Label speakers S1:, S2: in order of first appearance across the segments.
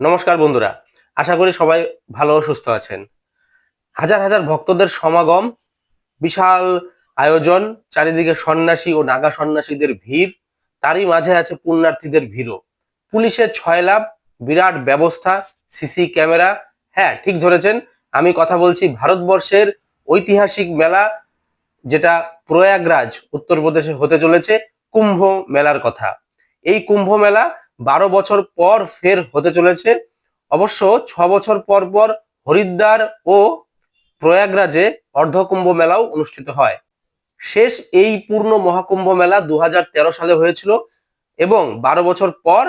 S1: নমস্কার বন্ধুরা, আশা করি সবাই ভালো সুস্থ আছেন। হাজার হাজার ভক্তদের সমাগম, বিশাল আয়োজন, চারিদিকে সন্ন্যাসী ও নাগা সন্ন্যাসীদের ভিড়, তারই মাঝে আছে পুণ্যার্থীদের ভিড়ও। পুলিশের ছয় লাভ, বিরাট ব্যবস্থা, সিসি ক্যামেরা হ্যাঁ ঠিক ধরেছেন, আমি কথা বলছি ভারতবর্ষের ঐতিহাসিক মেলা, যেটা প্রয়াগরাজ, উত্তরপ্রদেশে হতে চলেছে, কুম্ভ মেলার কথা। এই কুম্ভ মেলা বারো বছর পর ফের হতে চলেছে। অবশ্য ছ বছর পর পর হরিদ্বার ও প্রয়াগরাজে অর্ধকুম্ভ মেলাও অনুষ্ঠিত হয়। শেষ এই পূর্ণ মহাকুম্ভ মেলা দু হাজার তেরো সালে হয়েছিল এবং বারো বছর পর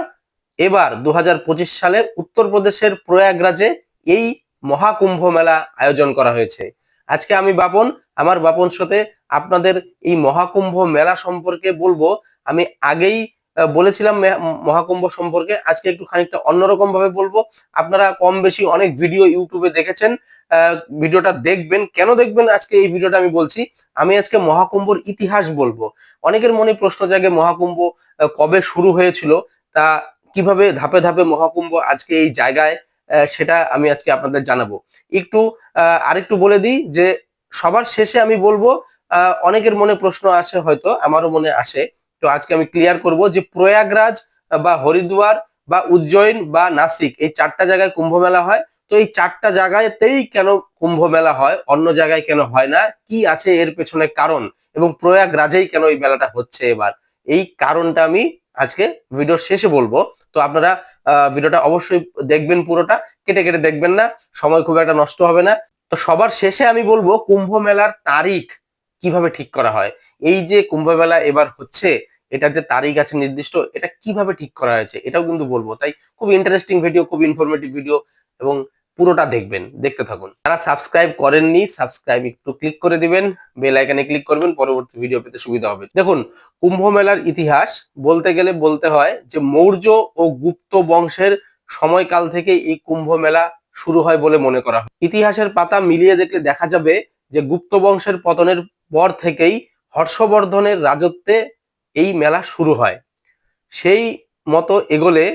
S1: এবার দু হাজার পঁচিশ সালে উত্তরপ্রদেশের প্রয়াগরাজে এই মহাকুম্ভ মেলা আয়োজন করা হয়েছে। আজকে আমি বাপন, আমার বাপন সাথে আপনাদের এই মহাকুম্ভ মেলা সম্পর্কে বলব। আমি আগেই বলেছিলাম মহাকুম্ভ সম্পর্কে। আজকে একটু খানিকটা অন্যরকম ভাবে বলব। আপনারা কম বেশি অনেক ভিডিও ইউটিউবে দেখেছেন ভিডিওটা দেখবেন। কেন দেখবেন? আজকে এই ভিডিওটা আমি বলছি, আমি আজকে মহাকুম্ভর ইতিহাস বলব। অনেকের মনে প্রশ্ন জাগে, মহাকুম্ভ কবে শুরু হয়েছিল? তা কীভাবে ধাপে ধাপে মহাকুম্ভ আজকে এই জায়গায় সেটা আমি আজকে আপনাদের জানাব। একটু আরেকটু বলে দিই যে, সবার শেষে আমি বলব অনেকের মনে প্রশ্ন আসে হয়তো, আমারও মনে আসে। তো আজকে আমি ক্লিয়ার করব যে প্রয়াগরাজ বা হরিদ্বার, বা উজ্জয়ন, বা নাসিক, এই চারটা জায়গায় কুম্ভ মেলা হয়। তো এই চারটা জায়গাতেই কেন কুম্ভ মেলা হয়, অন্য জায়গায় কেন হয় না? কি আছে এর পেছনে কারণ? এবং প্রয়াগরাজেই কেন এই মেলাটা হচ্ছে এবার? এই কারণটা আমি আজকে ভিডিওর শেষে বলব। তো আপনারা ভিডিওটা অবশ্যই দেখবেন পুরোটা। কেটে কেটে দেখবেন না। সময় খুব একটা নষ্ট হবে না। তো সবার শেষে আমি বলব কুম্ভ মেলার তারিখ। কীভাবে ঠিক করা হয়? এই যে কুম্ভমেলা এবার হচ্ছে, এটার যে তারিখ আছে নির্দিষ্ট, এটা কীভাবে ঠিক করা হয়েছে? এটাও কিন্তু বলব। তাই খুব ইন্টারেস্টিং ভিডিও খুব ইনফরমেটিভ ভিডিও এবং পুরোটা দেখবেন, দেখতে থাকুন। যারা সাবস্ক্রাইব করেননি সাবস্ক্রাইব একটু ক্লিক করে দিবেন বেল আইকনে ক্লিক করবেন, পরবর্তী ভিডিও পেতে সুবিধা হবে। দেখুন কুম্ভ মেলার ইতিহাস বলতে গেলে বলতে হয় যে মৌর্য ও গুপ্ত বংশের সময়কাল থেকে এই কুম্ভ মেলা শুরু হয় বলে মনে করা হয়। ইতিহাসের পাতা মিলিয়ে দেখলে দেখা যাবে যে গুপ্ত বংশের পতনের পর থেকেই হর্ষবর্ধনের রাজত্বে এই মেলা শুরু হয়। সেই মতো এগোলে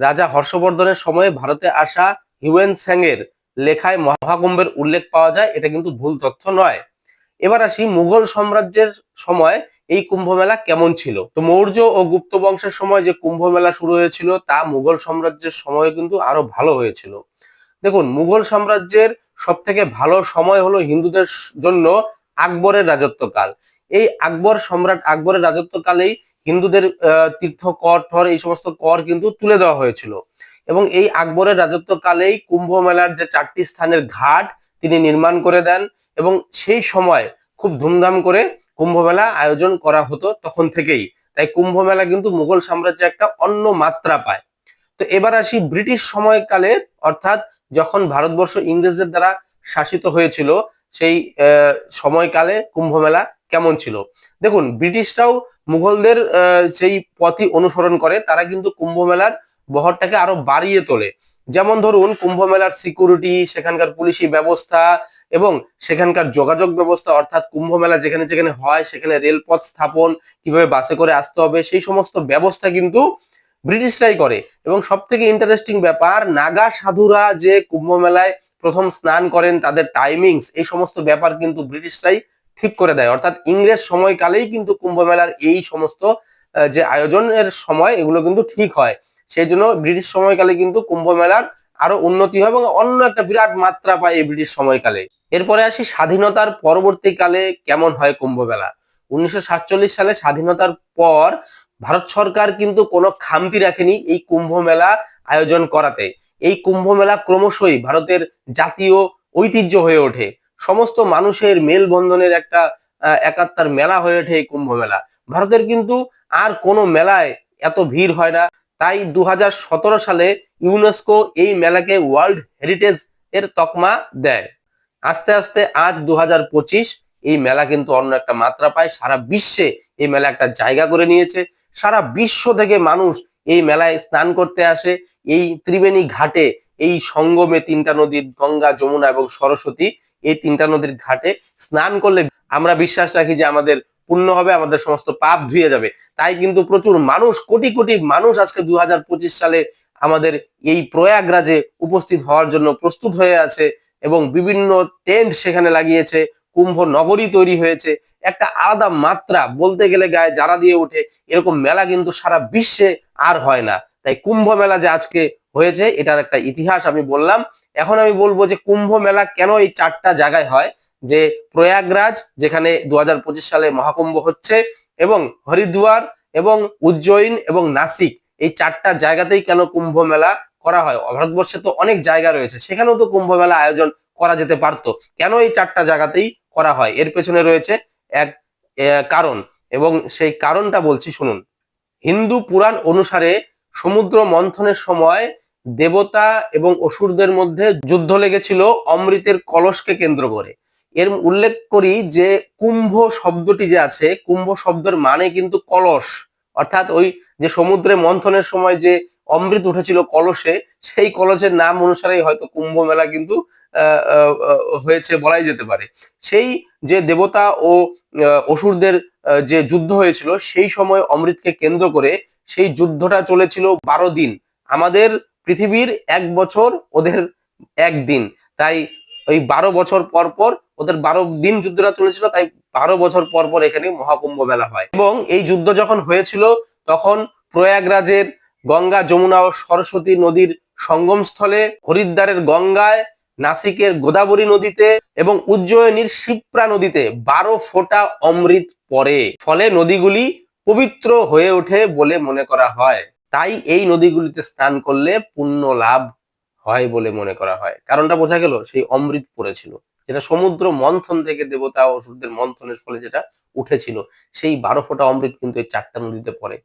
S1: রাজা হর্ষবর্ধনের সময়ে ভারতে আসা হিউয়েন স্যাং এর লেখায় মহাকুম্ভের উল্লেখ পাওয়া যায়, এটা কিন্তু ভুল তথ্য নয়। এবার আসি মুঘল সাম্রাজ্যের সময় এই কুম্ভ মেলা কেমন ছিল? তো মৌর্য ও গুপ্ত বংশের সময় যে কুম্ভ মেলা শুরু হয়েছিল, তা মুঘল সাম্রাজ্যের সময় কিন্তু আরও ভালো হয়েছিল। দেখুন, মুঘল সাম্রাজ্যের সব থেকে ভালো সময় হলো হিন্দুদের জন্য আকবরের রাজত্বকাল। এই আকবর সম্রাট আকবরের রাজত্বকালেই হিন্দুদের তীর্থ কর ঠর এই সমস্ত কর কিন্তু তুলে দেওয়া হয়েছিল। এবং এই আকবরের রাজত্বকালেই কুম্ভ মেলার যে চারটি স্থানের ঘাট তিনি নির্মাণ করে দেন এবং সেই সময় খুব ধুমধাম করে কুম্ভ মেলা আয়োজন করা হতো তখন থেকেই। তাই কুম্ভ মেলা কিন্তু মুঘল সাম্রাজ্যে একটা অন্য মাত্রা পায়। তো এবার আসি ব্রিটিশ সময়কালে, অর্থাৎ যখন ভারতবর্ষ ইংরেজদের দ্বারা শাসিত হয়েছিল সেই সময়কালে কুম্ভ মেলা কেমন ছিল? দেখুন, ব্রিটিশরাও মুঘলদের সেই পথই অনুসরণ করে, তারা কিন্তু কুম্ভ মেলার বহরটাকে আরও বাড়িয়ে তোলে। যেমন ধরুন কুম্ভ মেলার সিকিউরিটি সেখানকার পুলিশি ব্যবস্থা এবং সেখানকার যোগাযোগ ব্যবস্থা, অর্থাৎ কুম্ভ মেলা যেখানে যেখানে হয়, সেখানে রেলপথ স্থাপন, কীভাবে বাসে করে আসতে হবে, সেই সমস্ত ব্যবস্থা কিন্তু ব্রিটিশরাই করে। এবং সব থেকে ইন্টারেস্টিং ব্যাপার, নাগা সাধুরা যে কুম্ভ মেলায় প্রথম স্নান করেন, তাদের টাইমিংস এই সমস্ত ব্যাপার কিন্তু ব্রিটিশরাই ঠিক করে দেয়। অর্থাৎ ইংরেজ সময়কালেই কিন্তু কুম্ভ মেলার এই সমস্ত যে আয়োজনের সময়, এগুলো কিন্তু ঠিক হয়। সেই জন্য ব্রিটিশ সময়কালে কিন্তু কুম্ভ মেলার আরও উন্নতি হয় এবং অন্য একটা বিরাট মাত্রা পায় এই ব্রিটিশ সময়কালে। এরপরে আসি স্বাধীনতার পরবর্তীকালে কেমন হয় কুম্ভ মেলা? উনিশশো সাতচল্লিশ সালে স্বাধীনতার পর ভারত সরকার কিন্তু কোনো খামতি রাখেনি এই কুম্ভ মেলা আয়োজন করাতে। এই কুম্ভ মেলা ক্রমশই ভারতের জাতীয় ঐতিহ্য হয়ে ওঠে। সমস্ত মানুষের মেলবন্ধনের একটা আহ, একাত্মার মেলা হয়ে ওঠে এই কুম্ভ মেলা। ভারতের কিন্তু আর কোনো মেলায় এত ভিড় হয় না। তাই দু হাজার সতেরো সালে ইউনেস্কো এই মেলাকে ওয়ার্ল্ড হেরিটেজ এর তকমা দেয়। আস্তে আস্তে আজ দু হাজার পঁচিশ এই মেলা কিন্তু অন্য একটা মাত্রা পায়। সারা বিশ্বে এই মেলা একটা জায়গা করে নিয়েছে। সারা বিশ্ব থেকে মানুষ এই মেলায় স্নান করতে আসে। এই ত্রিবেণী ঘাটে এই সঙ্গমে তিনটা নদীর গঙ্গা, যমুনা এবং সরস্বতী, এই তিনটা নদীর ঘাটে স্নান করলে আমরা বিশ্বাস রাখি যে আমাদের পুণ্য হবে, আমাদের সমস্ত পাপ ধুয়ে যাবে। তাই কিন্তু প্রচুর মানুষ, কোটি কোটি মানুষ আজকে দু হাজার পঁচিশ সালে আমাদের এই প্রয়াগরাজে উপস্থিত হওয়ার জন্য প্রস্তুত হয়ে আছে এবং বিভিন্ন টেন্ট সেখানে লাগিয়েছে। কুম্ভ নগরী তৈরি হয়েছে। একটা আলাদা মাত্রা বলতে গেলে গায়ে যারা দিয়ে ওঠে। এরকম মেলা কিন্তু সারা বিশ্বে আর হয় না। তাই কুম্ভ মেলা যে আজকে হয়েছে, এটার একটা ইতিহাস আমি বললাম। এখন আমি বলব যে কুম্ভ মেলা কেন এই চারটা জায়গায় হয়? যে প্রয়াগরাজ, যেখানে দু হাজার পঁচিশ সালে মহাকুম্ভ হচ্ছে, এবং হরিদ্বার, এবং উজ্জয়িন, এবং নাসিক। এই চারটা জায়গাতেই কেন কুম্ভ মেলা করা হয়? ভারতবর্ষে তো অনেক জায়গা রয়েছে। সেখানেও তো কুম্ভ মেলা আয়োজন করা যেতে পারতো। কেন এই চারটা জায়গাতেই করা হয়? এর পেছনে রয়েছে এক কারণ। এবং সেই কারণটা বলছি, শুনুন। হিন্দু পুরাণ অনুসারে সমুদ্র মন্থনের সময় দেবতা এবং অসুরদের মধ্যে যুদ্ধ লেগেছিল অমৃতের কলসকে কেন্দ্র করে। এর উল্লেখ করি যে কুম্ভ শব্দটি যে আছে, কুম্ভ শব্দের মানে কিন্তু কলস। অর্থাৎ ওই যে সমুদ্রে মন্থনের সময় যে অমৃত উঠেছিল কলসে, সেই কলসের নাম অনুসারেই হয়তো কুম্ভ মেলা কিন্তু হয়েছে বলাই যেতে পারে। সেই যে দেবতা ও অসুরদের যে যুদ্ধ হয়েছিল, সেই সময় অমৃতকে কেন্দ্র করে সেই যুদ্ধটা চলেছিল বারো দিন। আমাদের পৃথিবীর এক বছর ওদের একদিন তাই ওই বারো বছর পর পর ওদের বারো দিন যুদ্ধটা চলেছিল, তাই বারো বছর পর পর এখানে মহাকুম্ভ মেলা হয়। এবং এই যুদ্ধ যখন হয়েছিল, তখন প্রয়াগরাজের গঙ্গা, যমুনা ও সরস্বতী নদীর সঙ্গমস্থলে হরিদ্বারের গঙ্গায়, নাসিকের গোদাবরী নদীতে এবং উজ্জয়িনীর শিপ্রা নদীতে বারো ফোঁটা অমৃত পরে ফলে নদীগুলি পবিত্র হয়ে ওঠে বলে মনে করা হয়। তাই এই নদীগুলিতে স্নান করলে পুণ্য লাভ হয় বলে মনে করা হয়। কারণটা বোঝা গেল, সেই অমৃত পড়েছিল। যেটা সমুদ্র মন্থন থেকে দেবতা অসুরদের মন্থনের ফলে যেটা উঠেছিল, সেই বারো ফোঁটা অমৃত কিন্তু এই চারটা নদীতে পড়ে।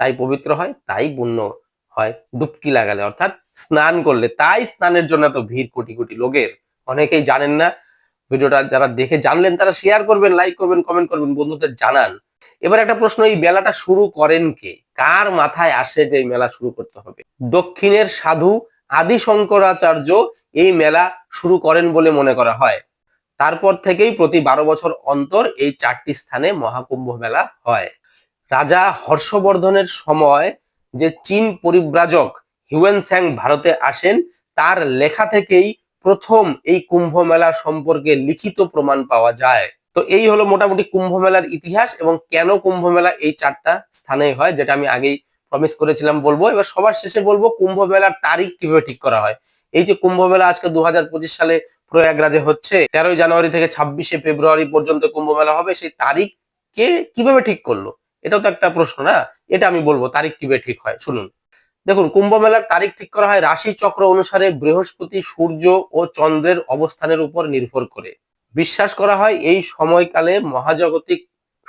S1: তাই পবিত্র হয়, তাই পুণ্য হয়, ডুবকি লাগালে। অর্থাৎ স্নান করলে, তাই স্নানের জন্য এত ভিড় কোটি কোটি লোকের। অনেকেই জানেন না, ভিডিওটা যারা দেখে জানলেন তারা শেয়ার করবেন লাইক করবেন কমেন্ট করবেন, বন্ধুদের জানান। এবার একটা প্রশ্ন, এই মেলাটা শুরু করেন কে? কার মাথায় আসে যে এই মেলা শুরু করতে হবে? দক্ষিণের সাধু আদি শঙ্করাচার্য এই মেলা শুরু করেন বলে মনে করা হয়। তারপর থেকেই প্রতি বারো বছর অন্তর এই চারটি স্থানে মহাকুম্ভ মেলা হয়। রাজা হর্ষবর্ধনের সময় যে চীন পরিব্রাজক হিউয়েন স্যাং ভারতে আসেন, তার লেখা থেকেই প্রথম এই কুম্ভ মেলা সম্পর্কে লিখিত প্রমাণ পাওয়া যায়। তো এই হলো মোটামুটি কুম্ভ মেলার ইতিহাস এবং কেন কুম্ভ মেলা এই চারটা স্থানে হয়, যেটা আমি আগেই প্রমিস করেছিলাম বলব। এবার সবার শেষে বলব, কুম্ভ মেলার তারিখ কীভাবে ঠিক করা হয়? এই যে কুম্ভ মেলা আজকে দুহাজার পঁচিশ সালে প্রয়াগরাজে হচ্ছে, তেরোই জানুয়ারি থেকে ছাব্বিশে ফেব্রুয়ারি পর্যন্ত কুম্ভ মেলা হবে, সেই তারিখ কে কীভাবে ঠিক করল? এটাও তো একটা প্রশ্ন না? এটা আমি বলব, তারিখ কীভাবে ঠিক হয়? শুনুন। দেখুন, কুম্ভ মেলার তারিখ ঠিক করা হয় রাশি চক্র অনুসারে বৃহস্পতি, সূর্য ও চন্দ্রের অবস্থানের উপর নির্ভর করে। বিশ্বাস করা হয় এই সময়কালে মহাজাগতিক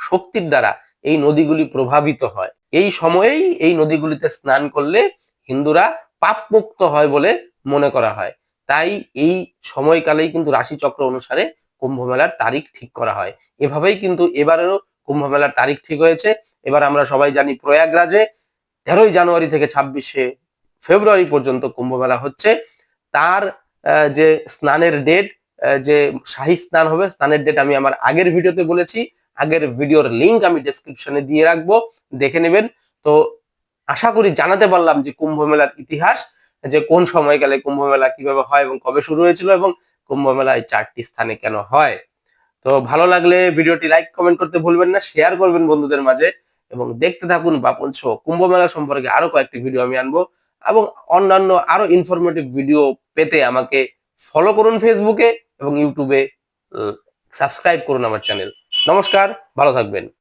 S1: শক্তির দ্বারা এই নদীগুলি প্রভাবিত হয়। এই সময়েই এই নদীগুলিতে স্নান করলে হিন্দুরা পাপ মুক্ত হয় বলে মনে করা হয়। তাই এই সময়কালেই কিন্তু রাশি চক্র অনুসারে কুম্ভ মেলার তারিখ ঠিক করা হয়। এভাবেই কিন্তু এবারেরও কুম্ভ মেলার তারিখ ঠিক হয়েছে। এবার আমরা সবাই জানি প্রয়াগরাজে তেরোই জানুয়ারি থেকে ছাব্বিশে ফেব্রুয়ারি পর্যন্ত কুম্ভ মেলা হচ্ছে। তার যে স্নানের ডেট যে শাহী স্নান হবে, স্নানের ডেট আমি আমার আগের ভিডিওতে বলেছি। আগের ভিডিওর লিংক আমি ডেসক্রিপশনে দিয়ে রাখব, দেখে নেবেন। তো আশা করি জানাতে পারলাম যে কুম্ভ মেলার ইতিহাস, যে কোন সময়কালে কুম্ভ মেলা কীভাবে হয় এবং কবে শুরু হয়েছিল এবং কুম্ভ মেলা চারটি স্থানে কেন হয়। তো ভালো লাগলে ভিডিওটি লাইক কমেন্ট করতে ভুলবেন না শেয়ার করবেন বন্ধুদের মাঝে এবং দেখতে থাকুন বাপন শো কুম্ভ মেলা সম্পর্কে আরও কয়েকটি ভিডিও আমি আনব এবং অন্যান্য আরও ইনফরমেটিভ ভিডিও পেতে আমাকে ফলো করুন ফেসবুকে এবং ইউটিউবে সাবস্ক্রাইব করুন আমার চ্যানেল নমস্কার ভালো থাকবেন।